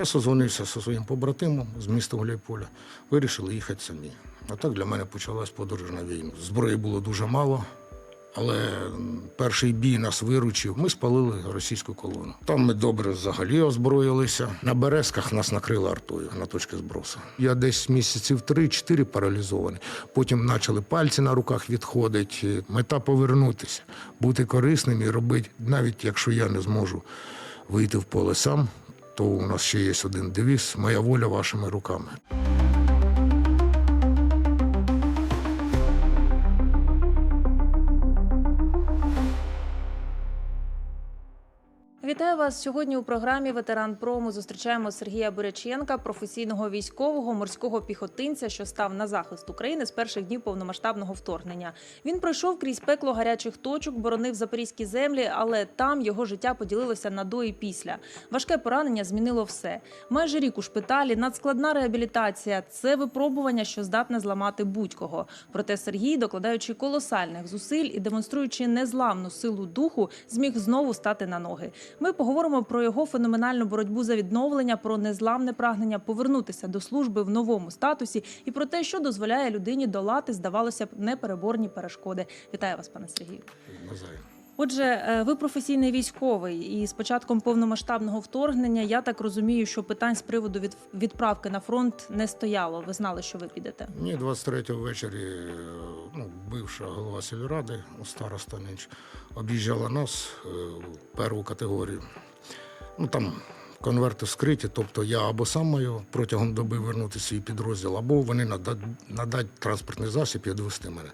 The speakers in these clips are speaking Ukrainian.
Я созвонився зі своїм побратимом з міста Гуляйполя. Вирішили їхати самі. А так для мене почалась подорож на війну. Зброї було дуже мало, але перший бій нас виручив. Ми спалили російську колону. Там ми добре взагалі озброїлися. На березках нас накрили артою на точки збросу. Я десь місяців 3-4 паралізований. Потім почали пальці на руках відходити. Мета повернутися, бути корисним і робити, навіть якщо я не зможу вийти в поле сам, то у нас ще є один девіз Моя воля вашими руками. Вітаю вас сьогодні у програмі Ветеран Прому. Зустрічаємо Сергія Буряченка, професійного військового морського піхотинця, що став на захист України з перших днів повномасштабного вторгнення. Він пройшов крізь пекло гарячих точок, боронив запорізькі землі, але там його життя поділилося на до і після. Важке поранення змінило все. Майже рік у шпиталі, надскладна реабілітація це випробування, що здатне зламати будь-кого. Проте Сергій, докладаючи колосальних зусиль і демонструючи незламну силу духу, зміг знову стати на ноги. Ми поговоримо про його феноменальну боротьбу за відновлення, про незламне прагнення повернутися до служби в новому статусі і про те, що дозволяє людині долати, здавалося б, непереборні перешкоди. Вітаю вас, пане Сергію. Отже, е, ви професійний військовий, і з початком повномасштабного вторгнення я так розумію, що питань з приводу від відправки на фронт не стояло. Ви знали, що ви підете. Ні, 23-го ввечері бивша голова сільради, староста ніч, об'їжджала нас е, в першу категорію. Ну там конверти скриті, тобто я або сам маю протягом доби вернути свій підрозділ, або вони надать, надать транспортний засіб і відвести мене.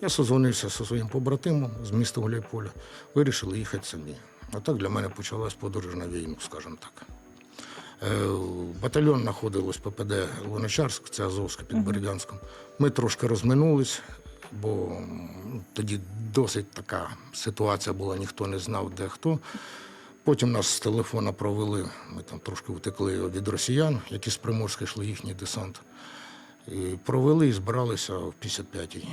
Я созвонився зі своїм побратимом з міста Гуляйполя, вирішили їхати самі. А так для мене почалась подорож на війну, скажімо так. Е, Батальйон знаходилось ППД Луначарськ, це Азовське під Бердянськом. Ми трошки розминулись, бо тоді досить така ситуація була, ніхто не знав, де хто. Потім нас з телефона провели, ми там трошки втекли від росіян, які з Приморська йшли їхній десант. І провели і збиралися в 55-й.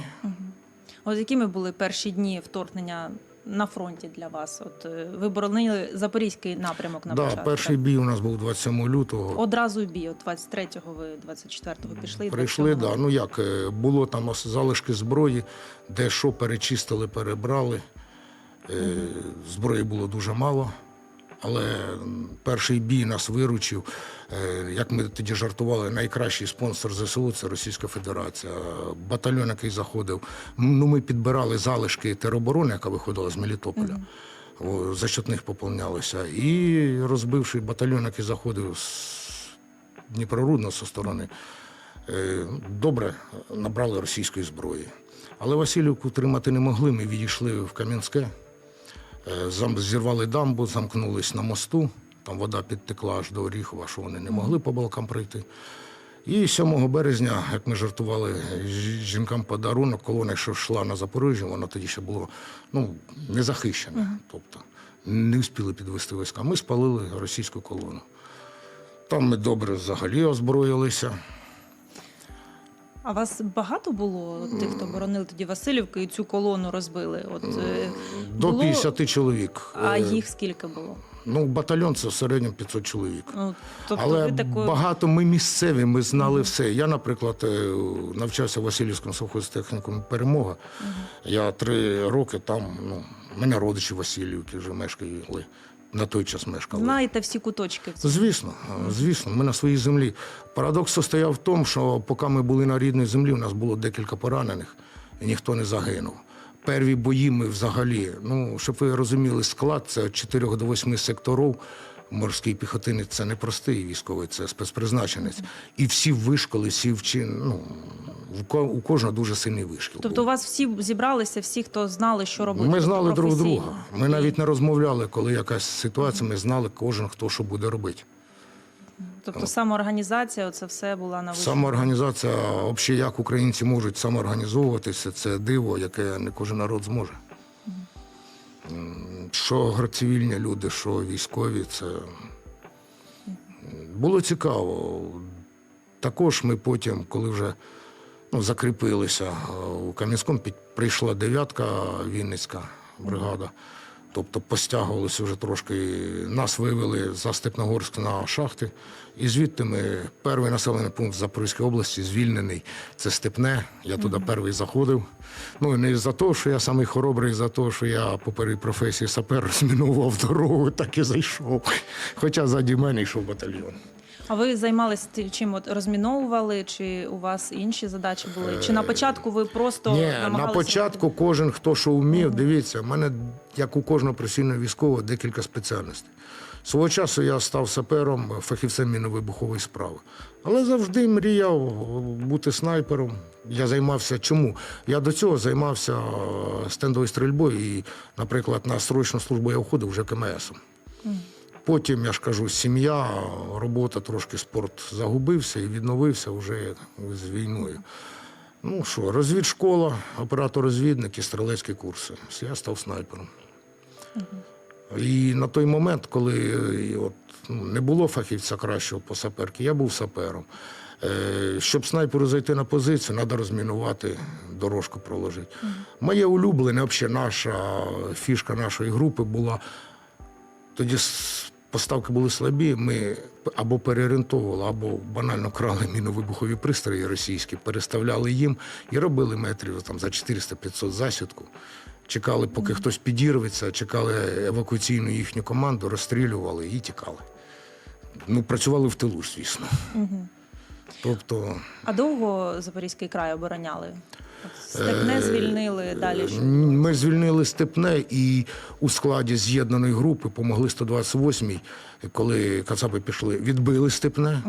От якими були перші дні вторгнення на фронті для вас? От е, ви боронили запорізький напрямок на Да, початку. перший бій у нас був 27 лютого. одразу бій. От 23-го ви 24-го пішли. Прийшли, 27-го. да. Ну як, е, було там залишки зброї, де що перечистили, перебрали. Е, Зброї було дуже мало. Але перший бій нас виручив. Е, Як ми тоді жартували, найкращий спонсор ЗСУ це Російська Федерація. Батальйон, який заходив. Ну, ми підбирали залишки тероборони, яка виходила з Мелітополя. О, За счет них поповнялися. І розбивши батальйон, який заходив з Дніпрорудно зі сторони, е, добре набрали російської зброї. Але Васильівку тримати не могли. Ми відійшли в Кам'янське, зірвали дамбу, замкнулись на мосту. Там вода підтекла аж до Оріхова, що вони не могли по балкам пройти. І 7 березня, як ми жартували, жінкам подарунок, колона, що йшла на Запоріжжя, вона тоді ще було ну, незахищене. Тобто не встигли підвести війська. Ми спалили російську колону. Там ми добре взагалі озброїлися. А вас багато було тих, хто боронили тоді Васильівку і цю колону розбили? От е, До було- 50 чоловік. А Е, їх скільки було? Ну, батальйон це в середньому 500 чоловік. Ну тобто Але ви такою багато ми місцеві, ми знали все. Я, наприклад, е, навчався в Васильівському совхозтехнікумі перемога. Я три роки там, ну, в мене родичі Васильівки вже мешкали. На той час мешкали. знаєте всі куточки. Звісно, звісно, ми на своїй землі. Парадокс состояв в тому, що поки ми були на рідній землі, у нас було декілька поранених, і ніхто не загинув. Перві бої ми взагалі, ну, щоб ви розуміли, склад це від 4 до 8 секторів. Морський піхотинець це не простий військовий, це спецпризначенець. І всі вишколи, всі вчи, ну, у кожного дуже сильний вишкіл. Тобто у вас всі зібралися, всі, хто знали, що робити. Ми знали друг друга. Ми навіть не розмовляли, коли якась ситуація, ми знали кожен, хто що буде робити. Тобто самоорганізація, це все була на вищому. Самоорганізація, взагалі, як українці можуть самоорганізовуватися, це диво, яке не кожен народ зможе. Що цивільні люди, що військові, це було цікаво. Також ми потім, коли вже ну, закріпилися е, у Кам'янському, прийшла дев'ятка Вінницька бригада. Тобто постягувалися вже трошки. Нас вивели за Степногорськ на шахти. І звідти ми перший населений пункт Запорізької області звільнений. Це Степне. Я туди перший заходив. Ну і не за те, що я самий хоробрий, за те, що я по першій професії сапер розмінував дорогу, так і зайшов. Хоча заді мене йшов батальйон. А ви займалися чим от розміновували? Чи у вас інші задачі були? Чи на початку ви просто Ні, намагалися на початку кожен, хто що вмів, дивіться, в мене, як у кожного професійного військового, декілька спеціальностей. Свого часу я став сапером, фахівцем міновибухової справи. Але завжди мріяв бути снайпером. Я займався чому? Я до цього займався е, стендовою стрільбою і, наприклад, на срочну службу я входив вже КМСом. Потім, я ж кажу, сім'я, робота, трошки спорт загубився і відновився вже з війною. Ну що, розвідшкола, оператор-розвідник і стрілецькі курси. Я став снайпером. І на той момент, коли от, ну, не було фахівця кращого по саперки, я був сапером. Е, Щоб снайперу зайти на позицію, треба розмінувати, дорожку проложити. Моє улюблене, взагалі наша фішка нашої групи була тоді поставки були слабі. Ми або переорієнтовували, або банально крали міновибухові пристрої російські, переставляли їм і робили метрів там за 400-500 засідку. Чекали, поки хтось підірветься, чекали евакуаційну їхню команду, розстрілювали і тікали. Ну, працювали в тилу, звісно. Тобто. А довго Запорізький край обороняли? Степне звільнили далі. Ми звільнили Степне і у складі з'єднаної групи помогли 128-й, коли Кацапи пішли, відбили Степне.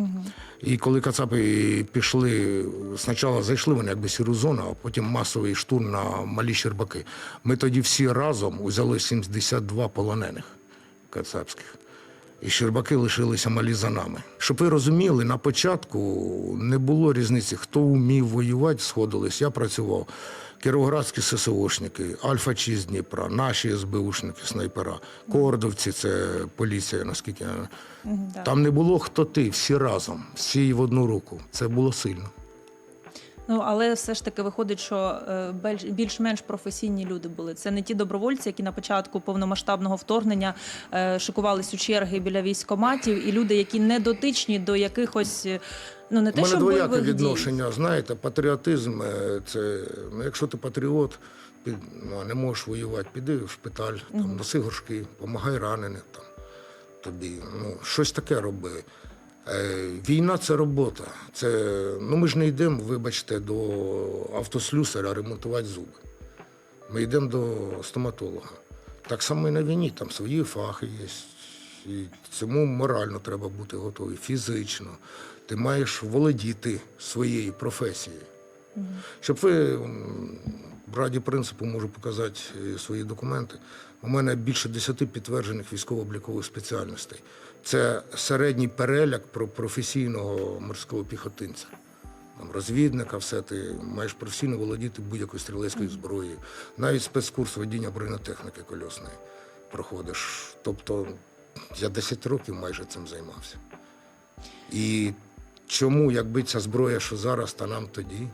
І коли Кацапи пішли, спочатку зайшли вони якби сіру зону, а потім масовий штурм на малі Щербаки. Ми тоді всі разом взяли 72 полонених кацапських. І Щербаки лишилися малі за нами. Щоб ви розуміли, на початку не було різниці, хто вмів воювати, сходились. Я працював. Кіровоградські ССОшники, Альфа-Чи з Дніпра, наші СБУшники, снайпера, Кордовці, це поліція, наскільки. Там не було хто ти, всі разом, всі в одну руку. Це було сильно. Ну але все ж таки виходить, що е, більш- більш-менш професійні люди були. Це не ті добровольці, які на початку повномасштабного вторгнення е, шикувались у черги біля військоматів, і люди, які не дотичні до якихось, е, ну не У те, мене що двояке відношення. Знаєте, патріотизм це ну, якщо ти патріот, під, ну, не можеш воювати, піди в шпиталь, там, носи горшки, допомагай раненим там, тобі. Ну, щось таке роби. Е, Війна це робота. Це, ну, ми ж не йдемо, вибачте, до автослюсаря ремонтувати зуби. Ми йдемо до стоматолога. Так само і на війні, там свої фахи є. І цьому морально треба бути готовий, фізично. Ти маєш володіти своєю професією. Щоб ви м, раді принципу можу показати е, свої документи. У мене більше 10 підтверджених військово-облікових спеціальностей. Це середній переляк про професійного морського піхотинця. Там, розвідника, все ти маєш професійно володіти будь-якою стрілецькою зброєю. Навіть спецкурс водіння бронетехніки кольосної проходиш. Тобто я 10 років майже цим займався. І чому, якби ця зброя, що зараз, та нам тоді?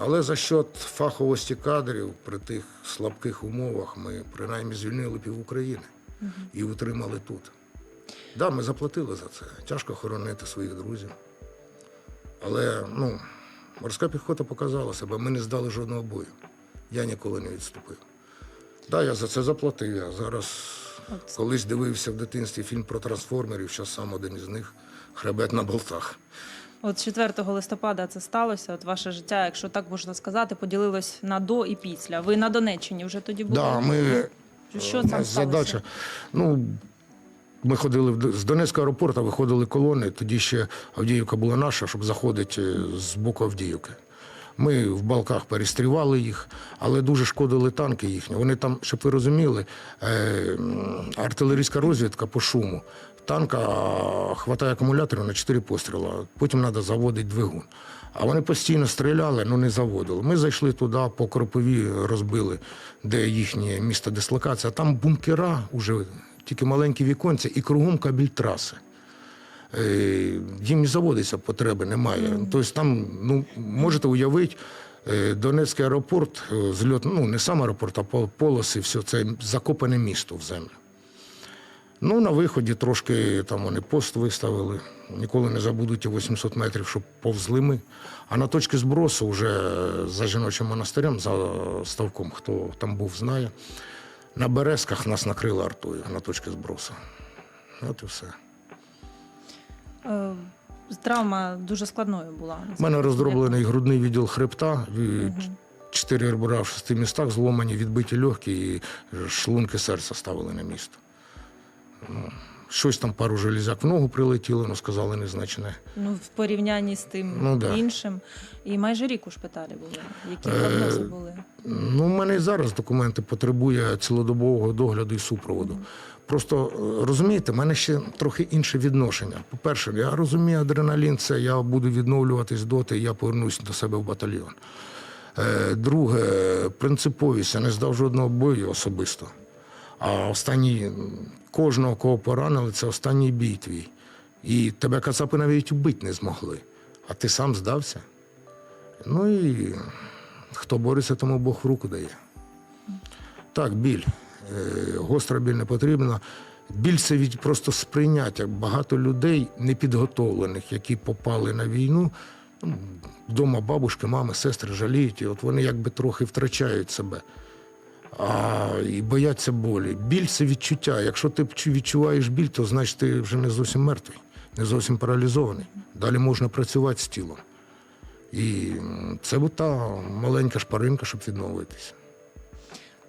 Але за счет фаховості кадрів при тих слабких умовах ми принаймні звільнили пів України і утримали тут. Так, да, ми заплатили за це. Тяжко хоронити своїх друзів. Але ну, морська піхота показала себе, ми не здали жодного бою. Я ніколи не відступив. Так, да, я за це заплатив. Я зараз От. колись дивився в дитинстві фільм про трансформерів, зараз сам один із них хребет на болтах. От 4 листопада це сталося. От ваше життя, якщо так можна сказати, поділилось на до і після. Ви на Донеччині вже тоді були? Да, ми, Що там задача. Ну, ми ходили з Донецького аеропорту, виходили колони. Тоді ще Авдіївка була наша, щоб заходити е, з боку Авдіївки. Ми в балках перестрівали їх, але дуже шкодили танки їхні. Вони там, щоб ви розуміли, е, артилерійська розвідка по шуму. Танка хватає акумуляторів на 4 постріла, потім треба заводити двигун. А вони постійно стріляли, але не заводили. Ми зайшли туди, по Кропові розбили, де їхнє місто дислокація. Там бункера, уже тільки маленькі віконця і кругом кабель траси. Е, Їм не заводиться потреби, немає. Тобто там, ну, можете уявити, Е, Донецький аеропорт, е, зльот, ну не сам аеропорт, а пол- полоси, все це закопане місто в землю. Ну, на виході трошки там вони пост виставили. Ніколи не забудуть 800 метрів, щоб повзли ми. А на точці збросу, вже за жіночим монастирем, за ставком, хто там був, знає. На березках нас накрили артою на точці збросу. От і все. Е, Травма дуже складною була. У мене роздроблений грудний відділ хребта, чотири ребра в шести містах зломані, відбиті легкі і шлунки серця ставили на місто. Щось там пару железяк в ногу прилетіло, ну сказали незначне. Ну, в порівнянні з тим Ну, да. іншим. І майже рік у шпиталі були. Які Е, прогнози були? Ну, у мене і зараз документи потребує цілодобового догляду і супроводу. Просто е, розумієте, в мене ще трохи інше відношення. По-перше, я розумію, адреналін це я буду відновлюватись доти, я повернусь до себе в батальйон. Е, Друге, принциповість, я не здав жодного бою особисто. А останній, кожного, кого поранили, це останній бій твій. І тебе кацапи навіть вбити не змогли. А ти сам здався. Ну і хто бореться, тому Бог в руку дає. Так, біль. Е, Гостра біль не потрібна. Біль це від просто сприйняття. Багато людей непідготовлених, які попали на війну. ну, Вдома бабушки, мами, сестри жаліють, і от вони якби трохи втрачають себе. А, і бояться болі. Біль це відчуття. Якщо ти відчуваєш біль, то значить ти вже не зовсім мертвий, не зовсім паралізований. Далі можна працювати з тілом. І це от та маленька шпаринка, щоб відновитися.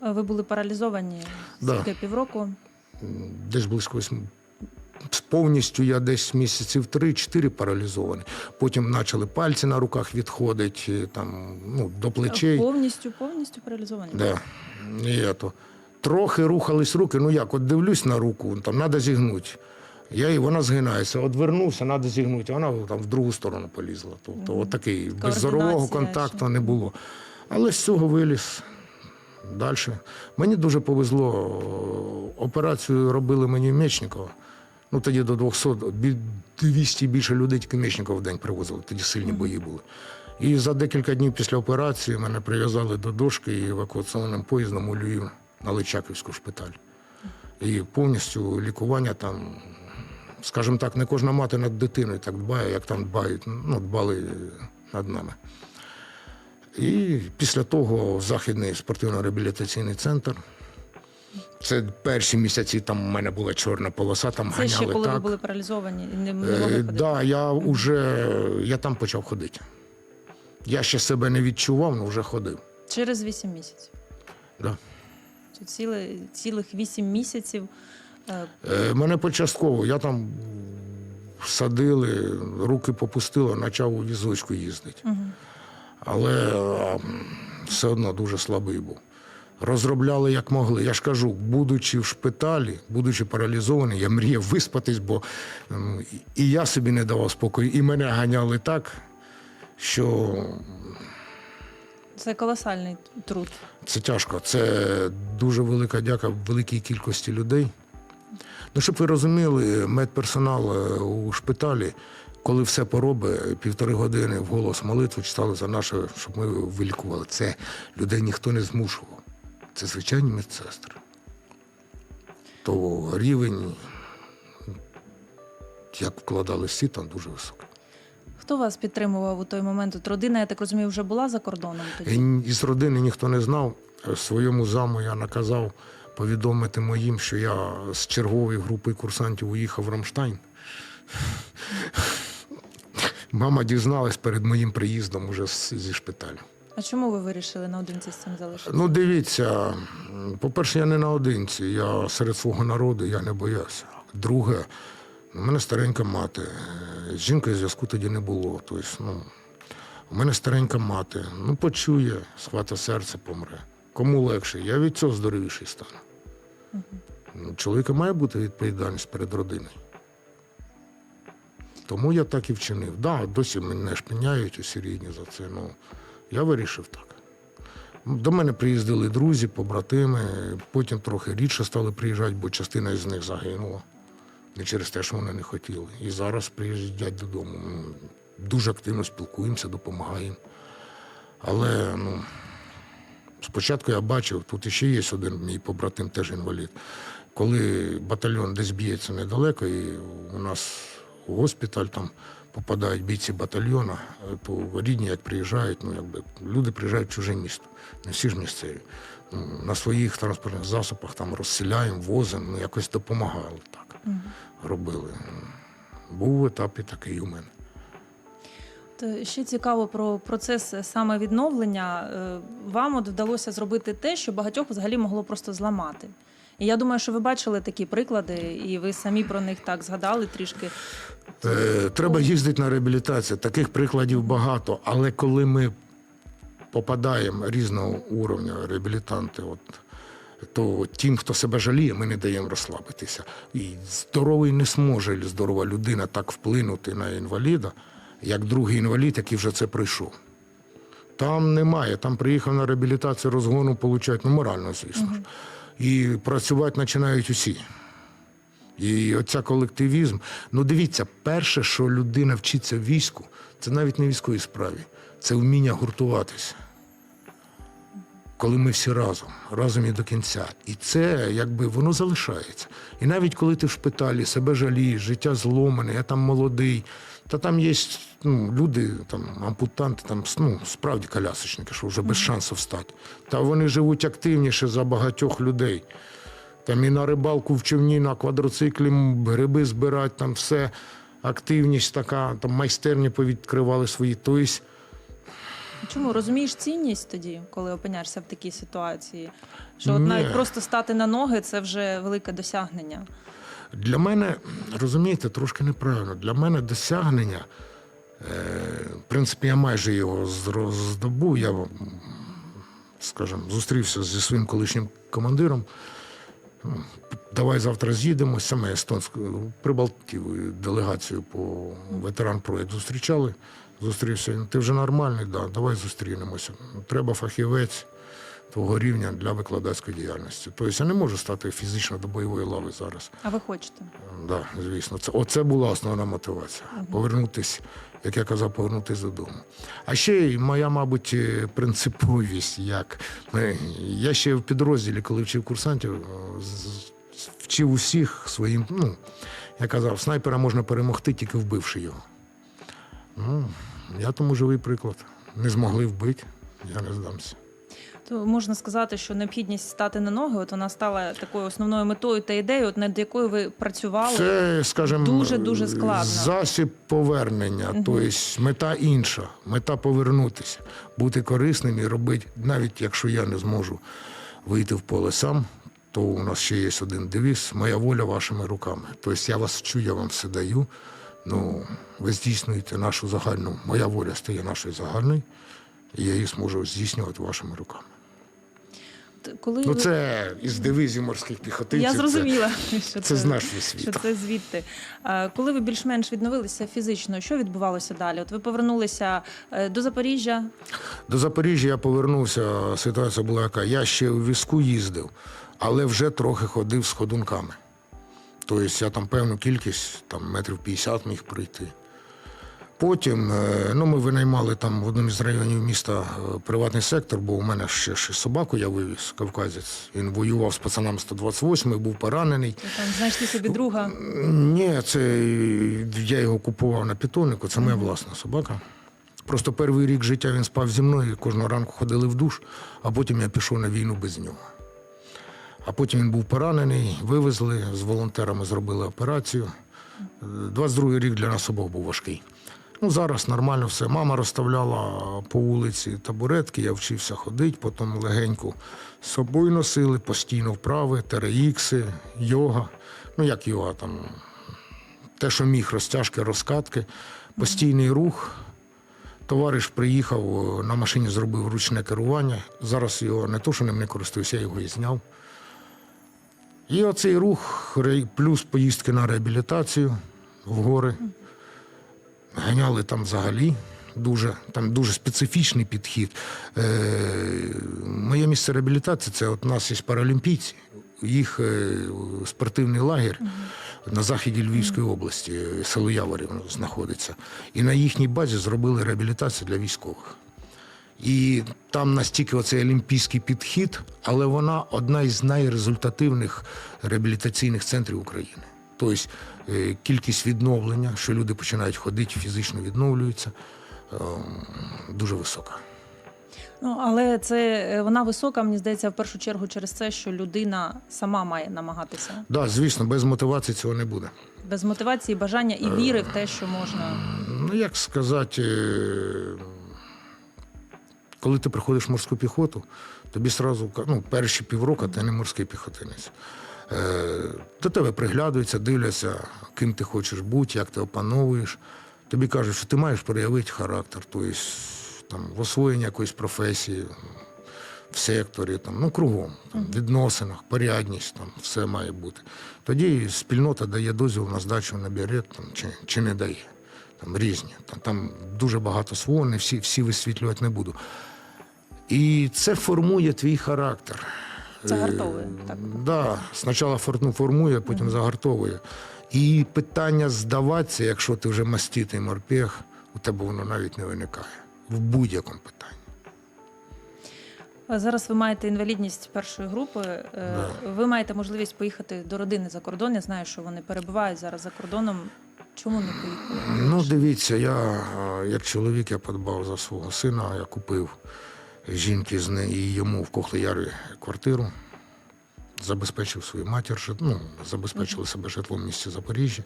Ви були паралізовані Да. скільки півроку. Десь близько восьми. Повністю я десь місяців 3-4 паралізований. Потім почали пальці на руках відходити, там, ну, до плечей. Повністю, повністю паралізовані. Да. І ето. Трохи рухались руки. Ну як, от дивлюсь на руку, там треба зігнути. Я і вона згинається. От вернувся, треба зігнути. Вона там в другу сторону полізла. Тобто, от такий без зорового контакту ще. не було. Але з цього виліз далі. Мені дуже повезло. Операцію робили мені в Мечникова. Ну тоді до 200, 200 більше людей тільки Мечникова в день привозили. Тоді сильні бої були. І за декілька днів після операції мене прив'язали до дошки і евакуаційним поїздом у Львів на Личаківську шпиталь. І повністю лікування там, скажімо так, не кожна мати над дитиною так дбає, як там дбають, ну, дбали над нами. І після того в Західний спортивно-реабілітаційний центр. Це перші місяці там у мене була чорна полоса, там Це ганяли ще коли так. ви були паралізовані і не, не Е, могли ходити. да, я вже я там почав ходити. Я ще себе не відчував, але вже ходив. Через 8 місяців. Да. Ціле, цілих 8 місяців. е, Е, мене початково, я там садили, руки попустило, почав у візочку їздити. Але все одно дуже слабий був. Розробляли як могли. Я ж кажу, будучи в шпиталі, будучи паралізований, я мріяв виспатись, бо і я собі не давав спокою, і мене ганяли так, що Це колосальний труд. Це тяжко. Це дуже велика дяка великій кількості людей. Ну, щоб ви розуміли, медперсонал е, у шпиталі, коли все поробить, півтори години в голос молитву читали за наше, щоб ми вилікували. Це людей ніхто не змушував. Це звичайні медсестри. То рівень, як вкладали всі, там дуже високий. Хто вас підтримував у той момент? От родина, я так розумію, вже була за кордоном тоді. Із родини ніхто не знав. Своєму заму я наказав повідомити моїм, що я з чергової групи курсантів уїхав в Рамштайн. Мама дізналась перед моїм приїздом уже зі шпиталю. А чому ви вирішили наодинці з цим залишитися? Ну, дивіться, по-перше, я не наодинці, я серед свого народу, я не боявся. Друге, у мене старенька мати. З жінкою зв'язку тоді не було. Тобто, ну, у мене старенька мати. Ну, почує, схвата серце помре. Кому легше? Я від цього здоровіший стану. Ну, Чоловіка має бути відповідальність перед родиною. Тому я так і вчинив. Да, досі мене шпиняють усі рідні за це. Ну, я вирішив так. До мене приїздили друзі, побратими, потім трохи рідше стали приїжджати, бо частина з них загинула. Не через те, що вони не хотіли. І зараз приїжджають додому. Дуже активно спілкуємося, допомагаємо. Але ну, спочатку я бачив, тут іще є один мій побратим, теж інвалід. Коли батальйон десь б'ється недалеко, і у нас госпіталь там попадають бійці батальйону, то рідні, як приїжджають, ну якби люди приїжджають в чуже місто. Не всі ж місцеві. Ну, на своїх транспортних засобах там розселяємо, возимо, ну якось допомагали так. Робили. Був етап і такий у мене. Ще цікаво про процес саме відновлення. Е, Вам от вдалося зробити те, що багатьох взагалі могло просто зламати. І я думаю, що ви бачили такі приклади, і ви самі про них так згадали трішки. Е, Треба їздити на реабілітацію. Таких прикладів багато. Але коли ми попадаємо різного уровня реабілітанти, от, то тим, хто себе жаліє, ми не даємо розслабитися. І здоровий не зможе здорова людина так вплинути на інваліда, як другий інвалід, який вже це пройшов. Там немає. Там приїхав на реабілітацію розгону, получають, ну морально, звісно ж. І працювати починають усі. І оця колективізм. Ну дивіться, перше, що людина вчиться в війську, це навіть не в військовій справі, це вміння гуртуватися. Коли ми всі разом, разом і до кінця. І це якби воно залишається. І навіть коли ти в шпиталі себе жалієш, життя зломане, я там молодий, та там є ну, люди, там, ампутанти, там, ну, справді колясочники, що вже без шансу встати. Та вони живуть активніше за багатьох людей. Там і на рибалку в човні, на квадроциклі гриби збирати, там все, активність така, там майстерні повідкривали свої. Тобто, Чому розумієш цінність тоді, коли опиняєшся в такій ситуації? Що от навіть просто стати на ноги це вже велике досягнення. Для мене, розумієте, трошки неправильно. Для мене досягнення, е, в принципі, я майже його здобув. Я, скажімо, зустрівся зі своїм колишнім командиром. Давай завтра з'їдемо, саме естонську прибалтів делегацію по ветеран про зустрічали. Зустрівся. Ти вже нормальний, да, давай зустрінемося. Треба фахівець твого рівня для викладацької діяльності. Тобто я не можу стати фізично до бойової лави зараз. А ви хочете? Да, звісно, це оце була основна мотивація. Повернутися, як я казав, повернутися додому. А ще й моя, мабуть, е, принциповість, як ми- я ще в підрозділі, коли вчив курсантів, е, вчив усіх своїм. Ну, я казав, снайпера можна перемогти, тільки вбивши його. Ну, я тому живий приклад. Не змогли вбити, я не здамся. То можна сказати, що необхідність стати на ноги, от вона стала такою основною метою та ідеєю, от над якою ви працювали. Це, скажімо, Дуже-дуже складно. засіб повернення, тобто мета інша, мета повернутися, бути корисним і робити, навіть якщо я не зможу вийти в поле сам, то у нас ще є один девіз Моя воля вашими руками. Тобто я вас вчу, я вам все даю. Ну, ви здійснюєте нашу загальну, моя воля стає нашою загальною, і я її зможу здійснювати вашими руками. Коли Ну, це із девизів морських піхотинців. я це- зрозуміла, що Це, це, з нашого що це звідти. Коли ви більш-менш відновилися фізично, що відбувалося далі? От ви повернулися е, до Запоріжжя. До Запоріжжя я повернувся. Ситуація була яка. Я ще у візку їздив, але вже трохи ходив з ходунками. Тобто я там певну кількість, там метрів 50 міг пройти. Потім е, ну, ми винаймали там в одному із районів міста е, приватний сектор, бо у мене ще, ще собаку я вивіз, кавказець. Він воював з пацанами 128 був поранений. Ви там знайшли собі друга. Ні, це я його купував на питомнику, це моя власна собака. Просто перший рік життя він спав зі мною, кожного ранку ходили в душ, а потім я пішов на війну без нього. А потім він був поранений, вивезли, з волонтерами зробили операцію. Е, 22-й рік для нас обох був важкий. Ну, зараз нормально все. Мама розставляла по вулиці табуретки, я вчився ходити, потім легенько з собою носили, постійно вправи, тереїкси, йога. Ну, як йога там, те, що міг, розтяжки, розкатки, постійний рух. Товариш приїхав на машині, зробив ручне керування. Зараз його не то, що ним не користуюся, я його і зняв. І оцей рух, плюс поїздки на реабілітацію в гори. Ганяли там взагалі. Дуже, там дуже специфічний підхід. Е, моє місце реабілітації це от у нас є паралімпійці, їх е, спортивний лагерь на заході Львівської області, е, село Яворів знаходиться. І на їхній базі зробили реабілітацію для військових. І там настільки оцей олімпійський підхід, але вона одна із найрезультативних реабілітаційних центрів України. Тобто кількість відновлення, що люди починають ходити, фізично відновлюються, е, дуже висока. Ну але це е, вона висока, мені здається, в першу чергу через це, що людина сама має намагатися Так, да, звісно, без мотивації цього не буде. без мотивації, бажання і віри в те, що можна. Ну, як сказати, е, коли ти приходиш в морську піхоту, тобі ка- ну, перші півроку ти не морський піхотинець. Е, До тебе приглядаються, дивляться, ким ти хочеш бути, як ти опановуєш. Тобі кажуть, що ти маєш проявити характер, тобто там, в освоєнні якоїсь професії, в секторі, там, ну, кругом, там, в відносинах, порядність, там, все має бути. Тоді спільнота дає дозвіл на здачу на берет там, чи, чи не дає. Там різні. Там, там дуже багато свого, не всі, всі висвітлювати не буду. І це формує твій характер. Загартовує, так. Да, спочатку фор- формує, потім загартовує. І питання здаватися, якщо ти вже маститий морпех, у тебе воно навіть не виникає. В будь-якому питанні. Зараз ви маєте інвалідність першої групи. е, Да. Ви маєте можливість поїхати до родини за кордон. Я знаю, що вони перебувають зараз за кордоном. Чому не поїхали? Ну, дивіться, я е, як чоловік я подбав за свого сина, я купив жінки з неї йому в Кохлеярі квартиру, забезпечив свою матір, ну, забезпечили себе житлом в місті Запоріжжя.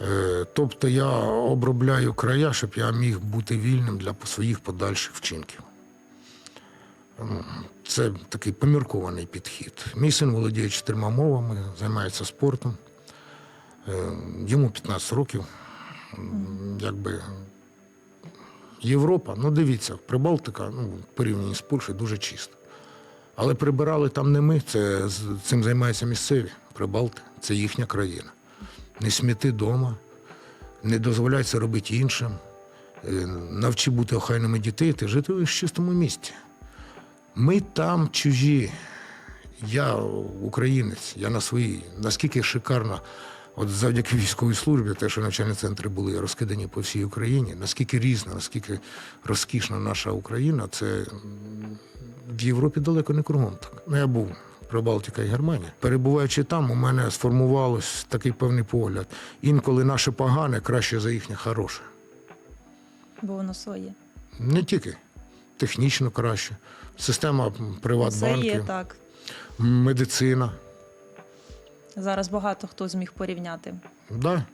Е, Тобто я обробляю края, щоб я міг бути вільним для своїх подальших вчинків. Ну, Це такий поміркований підхід. Мій син володіє чотирма мовами, займається спортом. Е, Йому 15 років. Якби Європа, ну дивіться, Прибалтика, ну, в порівнянні з Польщею, дуже чисто. Але прибирали там не ми, це, цим займаються місцеві. Прибалти, це їхня країна. Не сміти вдома, не дозволяй це робити іншим. Е, Навчи бути охайними дітей, ти жити в чистому місті. Ми там чужі. Я українець, я на своїй. Наскільки шикарно, от завдяки військовій службі, те, що навчальні центри були розкидані по всій Україні, наскільки різна, наскільки розкішна наша Україна, це в Європі далеко не кругом так. Ну, я був Прибалтика і Германія. Перебуваючи там, у мене сформувалось такий певний погляд. Інколи наше погане краще за їхнє хороше. Бо воно своє. Не тільки технічно краще. Система Це є так. медицина. Зараз багато хто зміг порівняти. Да.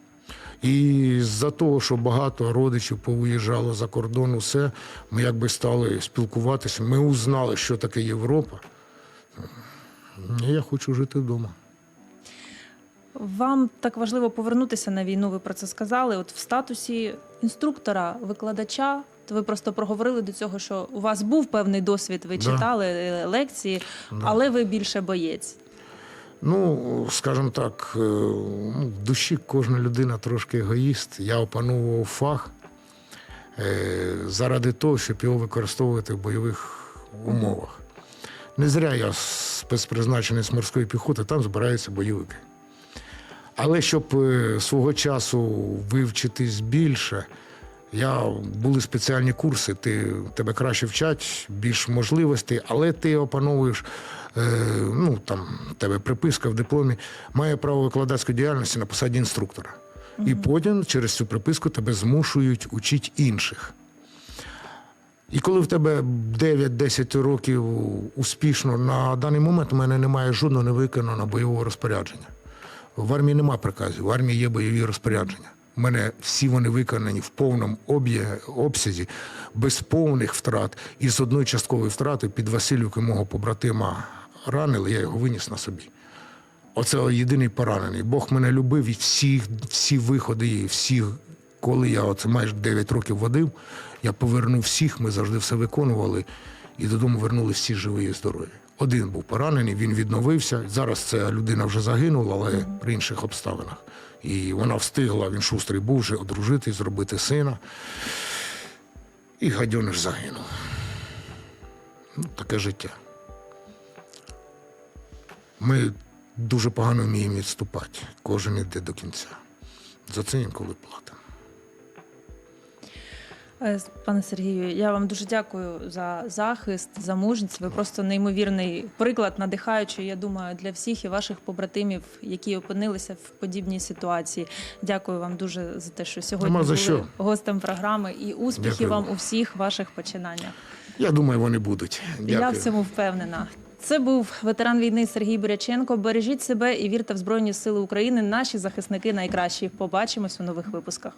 І з-за того, що багато родичів повиїжджало за кордон, усе, ми якби стали спілкуватися, ми узнали, що таке Європа. І я хочу жити вдома. Вам так важливо повернутися на війну. Ви про це сказали. От в статусі інструктора, викладача, то ви просто проговорили до цього, що у вас був певний досвід, ви Да. читали е, лекції, Да. але ви більше боєць. Ну, скажімо так, е, ну, в душі кожна людина трошки егоїст. Я опановував фах е, заради того, щоб його використовувати в бойових умовах. Не зря я спецпризначений з морської піхоти, там збираються бойовики. Але щоб е, свого часу вивчитись більше, я, були спеціальні курси, ти, тебе краще вчать, більш можливостей, але ти опановуєш, ну там тебе приписка в дипломі, має право викладацької діяльності на посаді інструктора. І потім через цю приписку тебе змушують учити інших. І коли в тебе 9-10 років успішно, на даний момент у мене немає жодного невиконаного бойового розпорядження. В армії нема приказів, в армії є бойові розпорядження. У мене всі вони виконані в повному об'є- обсязі, без повних втрат. І з одної часткової втрати під Васильівкою мого побратима ранили, я його виніс на собі. Оце єдиний поранений. Бог мене любив і всі, всі виходи, всі, коли я оце майже 9 років водив, я повернув всіх, ми завжди все виконували, і додому вернули всі живі і здорові. Один був поранений, він відновився. Зараз ця людина вже загинула, але при інших обставинах. І вона встигла, він шустрий був вже одружити, зробити сина. І гадьониш загинув. Ну, таке життя. Ми дуже погано вміємо відступати. Кожен іде до кінця. За це інколи платимо. Е, Пане Сергію, я вам дуже дякую за захист, за мужність. Ви просто неймовірний приклад, надихаючий, я думаю, для всіх і ваших побратимів, які опинилися в подібній ситуації. Дякую вам дуже за те, що сьогодні за були що. гостем програми. І успіхів Дякую. вам у всіх ваших починаннях. Я думаю, вони будуть. Дякую. Я в цьому впевнена. Це був ветеран війни Сергій Буряченко. Бережіть себе і вірте в Збройні Сили України. Наші захисники найкращі. Побачимось у нових випусках.